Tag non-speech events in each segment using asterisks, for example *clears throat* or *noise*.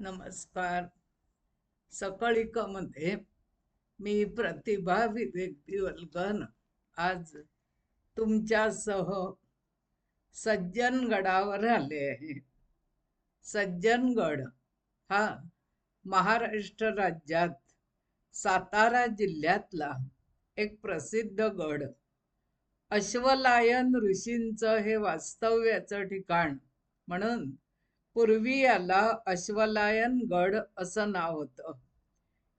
नमस्कार. सकाळिकामध्ये मी प्रतिभा विवेक दिवलगन आज तुमच्यासह सज्जनगडावर आले आहे. सज्जनगड हा महाराष्ट्र राज्यात सातारा जिल्ह्यातला एक प्रसिद्ध गड. अश्वलायन ऋषींचं हे वास्तव्याचं ठिकाण म्हणून पूर्वी याला अश्वलायन गड असं नाव होतं.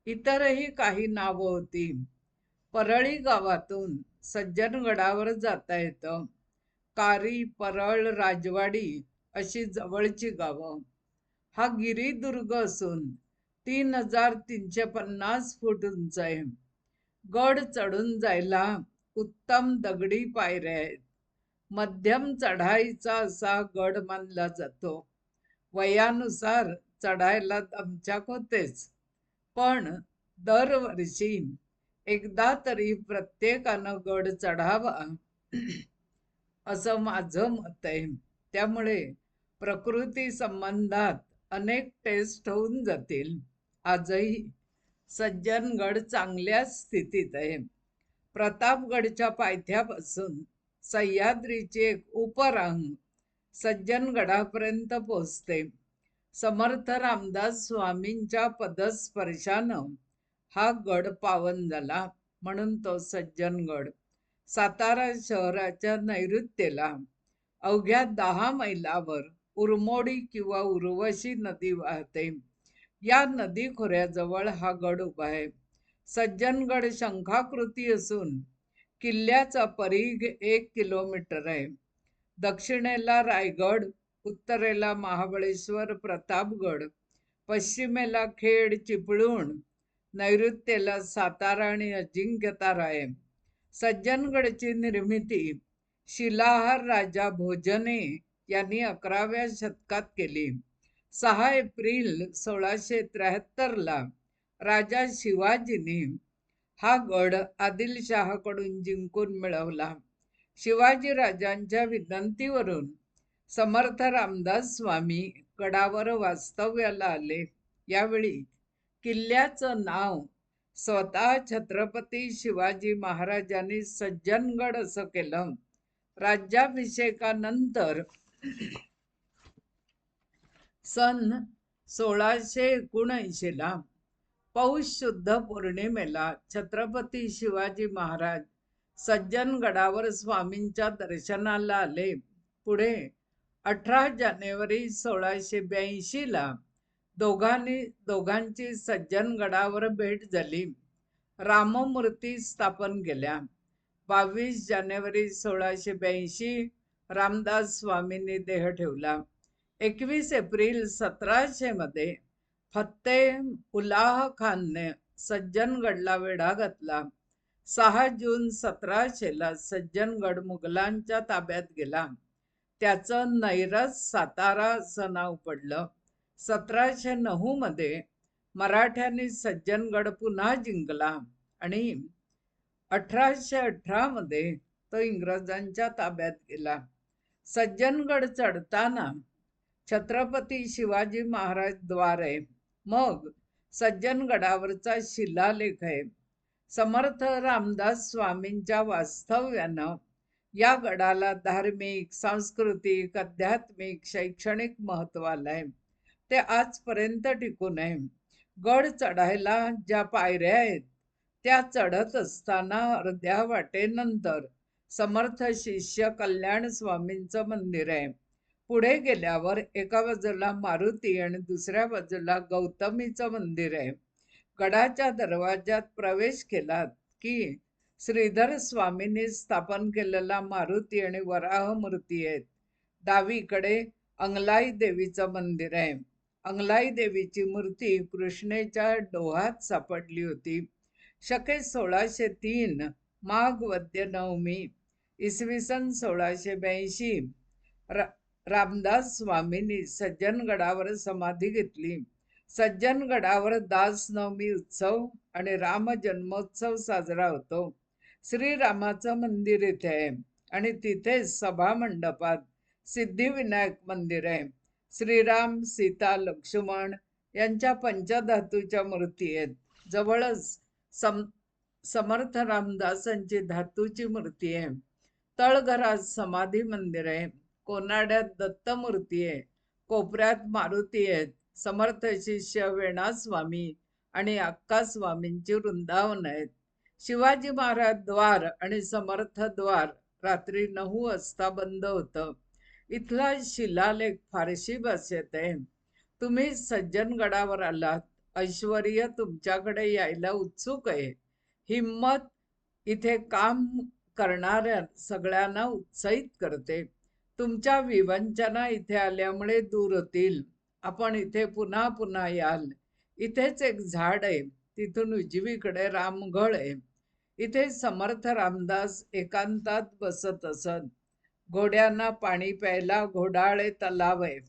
इतरही काही नावं होती. परळी गावातून सज्जनगडावर जाता येतं. कारी परळ राजवाडी अशी जवळची गावं. हा गिरीदुर्ग असून तीन हजार तीनशे पन्नास फूट उंच आहे. गड चढून जायला उत्तम दगडी पायऱ्या आहेत. मध्यम चढाईचा असा गड मानला जातो. वयानुसार चढायला दमछाक होतेच. पण दरवर्षी एकदा तरी प्रत्येकानं गड चढावा *clears throat* असं माझं मत आहे. त्यामुळे प्रकृती संबंधात अनेक टेस्ट होऊन जातील. आजही सज्जनगड चांगल्या स्थितीत आहे. प्रतापगडच्या पायथ्यापासून सह्याद्रीची एक उपरांग सज्जनगडापर्यंत पोचते समर्थ रामदास स्वामींच्या पदस्पर्शानं हा गड पावन झाला म्हणून तो सज्जनगड सातारा शहराच्या नैऋत्येला अवघ्या दहा मैलावर उरमोडी किंवा उर्वशी नदी वाहते. या नदी खोऱ्याजवळ हा गड उभा आहे. सज्जनगड शंखाकृती असून किल्ल्याचा परिघ एक किलोमीटर आहे. दक्षिणेला रायगड उत्तरेला महाबळेश्वर प्रतापगड पश्चिमेला खेड चिपळूण नैऋत्येला सातारा आणि अजिंक्यतारा आहे सज्जनगडची निर्मिती शिलाहार राजा भोजने यांनी अकराव्या शतकात केली. सहा एप्रिल सोळाशे त्र्याहत्तरला राजा शिवाजीने हा गड आदिलशहाकडून जिंकून मिळवला. शिवाजी राजांच्या विनंतीवरून समर्थ रामदास स्वामी गडावर वास्तव्याला आले. यावेळी किल्ल्याचं नाव स्वतः छत्रपती शिवाजी महाराजांनी सज्जनगड असं केलं. राज्याभिषेकानंतर सन सोळाशे एकोणऐंशीला पौष शुद्ध पौर्णिमेला छत्रपती शिवाजी महाराज सज्जनगडावर स्वामींच्या दर्शनाला आले. पुढे अठरा जानेवारी सोळाशे ब्याऐंशीला दोघांनी दोघांची सज्जनगडावर भेट झाली. राममूर्ती स्थापन केल्या. बावीस जानेवारी सोळाशे ब्याऐंशी रामदास स्वामींनी देह ठेवला. एकवीस एप्रिल सतराशे मध्ये फत्ते उलाह खानने सज्जनगडला वेढा घातला. सहा जून सतराशेला सज्जनगड मुघलांच्या ताब्यात गेला. त्याचं नैरस सातारा असं नाव पडलं. सतराशे नऊ मध्ये मराठ्यांनी सज्जनगड पुन्हा जिंकला आणि अठराशे अठरा मध्ये तो इंग्रजांच्या ताब्यात गेला. सज्जनगड चढताना छत्रपती शिवाजी महाराजद्वारे मग सज्जनगडावरचा शिलालेख आहे. समर्थ रामदास स्वामींच्या वास्तव्यानं या गडाला धार्मिक सांस्कृतिक आध्यात्मिक शैक्षणिक महत्त्व आलंय. ते आजपर्यंत टिकून आहे गड चढायला ज्या पायऱ्या आहेत त्या चढत असताना अर्ध्या वाटेनंतर समर्थ शिष्य कल्याण स्वामींचं मंदिर आहे. पुढे गेल्यावर एका बाजूला मारुती आणि दुसऱ्या बाजूला गौतमीचं मंदिर आहे. गडाच्या दरवाज्यात प्रवेश केलात की श्रीधर स्वामींनी स्थापन केलेला मारुती आणि वराह मूर्ती आहेत. डावीकडे अंगलाई देवीचं मंदिर आहे. अंगलाई देवीची मूर्ती कृष्णेच्या डोहात सापडली होती. शके सोळाशे तीन माघ वद्य नवमी इसवी सन सोळाशे ब्याऐंशी रा रामदास स्वामींनी सज्जनगडावर समाधी घेतली. सज्जनगडावर दासनवमी उत्सव आणि राम जन्मोत्सव साजरा होतो. श्रीरामाचं मंदिर इथे आहे आणि तिथे सभा मंडपात सिद्धिविनायक मंदिर आहे. श्रीराम सीता लक्ष्मण यांच्या पंचधातूच्या मूर्ती आहेत. जवळच सम समर्थ रामदासांची धातूची मूर्ती आहे. तळघरात समाधी मंदिर आहे. कोनाड्यात दत्त मूर्ती आहे. कोपऱ्यात मारुती आहेत. समर्थ शिष्य वेणा स्वामी आणि अक्का स्वामींची वृंदावन आहेत. शिवाजी महाराज द्वार आणि समर्थ द्वार रात्री नऊ वाजता बंद होतं. इथला शिलालेख फारशी भाषेत आहे. तुम्ही सज्जनगडावर आलात. ऐश्वर तुमच्याकडे यायला उत्सुक आहे. हिम्मत इथे काम करणाऱ्या सगळ्यांना उत्साहित करते. तुमच्या विवंचना इथे आल्यामुळे दूर होतील. आपण इथे पुन्हा पुन्हा याल. इथेच एक झाड आहे. तिथून उजवीकडे रामगळ आहे. इथे समर्थ रामदास एकांतात बसत असत घोड्यांना पाणी प्यायला घोडाळे तलाव आहे.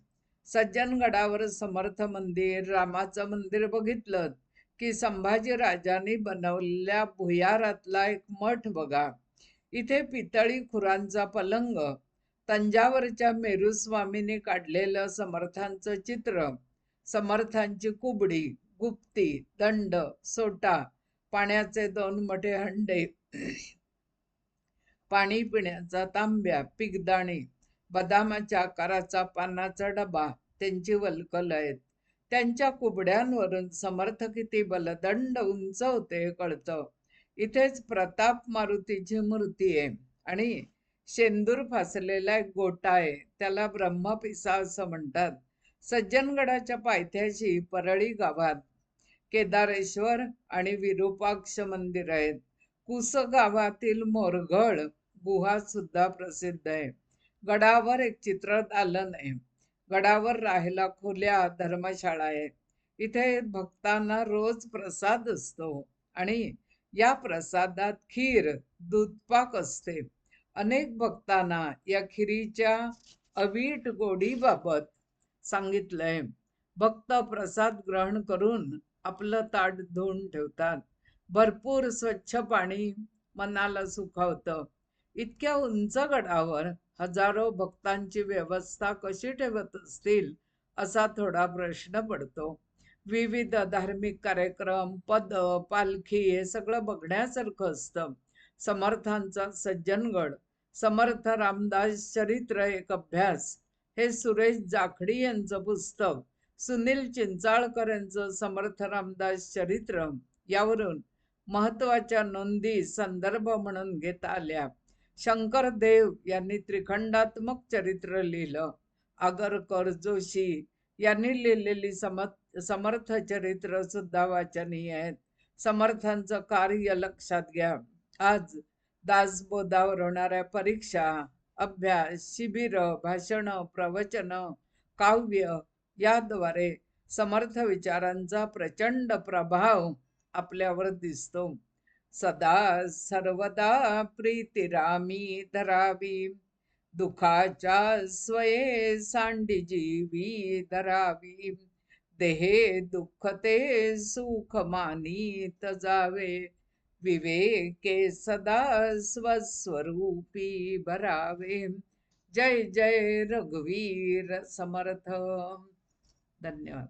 सज्जनगडावर समर्थ मंदिर रामाचं मंदिर बघितलं की संभाजी राजांनी बनवलेल्या भुयारातला एक मठ बघा. इथे पितळी खुरांचा पलंग तंजावरच्या मेरुस्वामीने काढलेलं समर्थांचं चित्र. समर्थांची कुबडी गुप्ती दंड सोटा पाण्याचे दोन मोठे हंडे पाणी पिण्याचा तांब्या पिगदाणी बदामाच्या आकाराचा पानाचा डबा त्यांची वलकल आहेत त्यांच्या कुबड्यांवरून समर्थ किती बलदंड उंच होते कळतं. इथेच प्रताप मारुतीची मूर्ती आहे आणि शेंदूर फासलेला एक गोटा आहे त्याला ब्रह्मपिसा असं म्हणतात. सज्जनगडाच्या पायथ्याशी परळी गावात केदारेश्वर आणि विरूपाक्ष मंदिर आहेत. कुस गावातील मोरगड गुहा सुद्धा प्रसिद्ध आहे. गडावर एक चित्र आलं नाही. गडावर राहायला खोल्या धर्मशाळा आहे इथे भक्तांना रोज प्रसाद असतो आणि या प्रसादात खीर दूधपाक असते. अनेक भक्तांना या खिरीच्या अवीट गोडीबाबत सांगितलंय. भक्त प्रसाद ग्रहण करून आपलं ताट धुवून ठेवतात. भरपूर स्वच्छ पाणी मनाला सुखावतं. इतक्या उंच गडावर हजारो भक्तांची व्यवस्था कशी ठेवत असतील असा थोडा प्रश्न पडतो. विविध धार्मिक कार्यक्रम पद पालखी हे सगळं बघण्यासारखं असतं. समर्थांचा सज्जनगड. समर्थ रामदास चरित्र एक अभ्यास. हे सुरेश जाखडी यांचं पुस्तक. सुनील चिंचाळकर यांचं समर्थ रामदास चरित्र. यावरून महत्त्वाच्या नोंदी संदर्भ म्हणून घेता आल्या. शंकरदेव यांनी त्रिखंडात्मक चरित्र लिहिलं. आगरकर जोशी यांनी लिहिलेली समर्थ चरित्र सुद्धा वाचनीय आहेत. समर्थांचं कार्य लक्षात घ्या. आज दासबोधावर होणाऱ्या परीक्षा अभ्यास शिबिर भाषण प्रवचन काव्य याद्वारे समर्थ विचारांचा प्रचंड प्रभाव आपल्यावर दिसतो. सदा सर्वदा प्रीतिरामी धरावी दुखाच्या स्वये सांडी जीवी धरावी. देहे दुःख ते सुख मानी जावे. विवेके सदा स्वस्वरूपी बरावे। जय जय रघुवीर समर्थ। धन्यवाद।